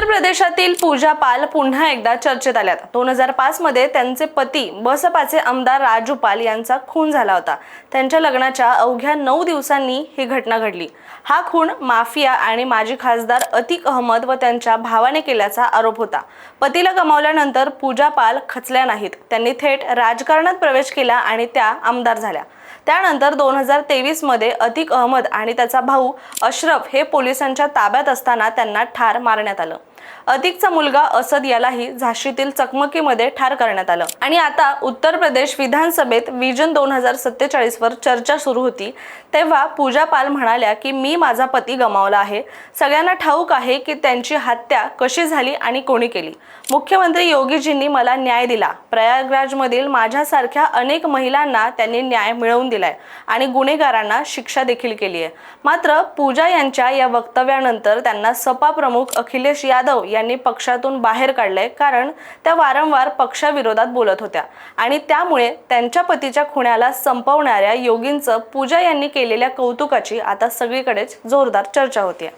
उत्तर प्रदेशातील पूजा पाल पुन्हा एकदा चर्चेत आल्यात. दोन हजार पाच मध्ये त्यांचे पती बसपाचे आमदार राजू पाल यांचा खून झाला होता. त्यांच्या लग्नाच्या अवघ्या नऊ दिवसांनी ही घटना घडली. हा खून माफिया आणि माजी खासदार अतिक अहमद व त्यांच्या भावाने केल्याचा आरोप होता. पतीला गमावल्यानंतर पूजा पाल खचल्या नाहीत. त्यांनी थेट राजकारणात प्रवेश केला आणि त्या आमदार झाल्या. त्यानंतर दोन हजार तेवीसमध्ये अतिक अहमद आणि त्याचा भाऊ अशरफ हे पोलिसांच्या ताब्यात असताना त्यांना ठार मारण्यात आलं. अधिकचा मुलगा असद यालाही झाशीतील चकमकीमध्ये ठार करण्यात आलं. आणि आता उत्तर प्रदेश विधानसभेत विजन दोन हजार सत्तेचाळीसवर चर्चा सुरू होती. तेव्हा पूजा पाल म्हणाल्या की मी माझा पती गमावला आहे. सगळ्यांना ठाऊक आहे की त्यांची हत्या कशी झाली आणि कोणी केली. मुख्यमंत्री योगीजींनी मला न्याय दिला. प्रयागराजमधील माझ्यासारख्या अनेक महिलांना त्यांनी न्याय मिळवून दिलाय आणि गुन्हेगारांना शिक्षा देखील केली आहे मात्र पूजा यांच्या या वक्तव्यानंतर त्यांना सपा प्रमुख अखिलेश यादव यांनी पक्षातून बाहेर काढलंय कारण त्या वारंवार पक्षाविरोधात बोलत होत्या. आणि त्यामुळे त्यांच्या पतीच्या खुण्याला संपवणाऱ्या योगींचं पूजा यांनी केलेल्या कौतुकाची आता सगळीकडेच जोरदार चर्चा होती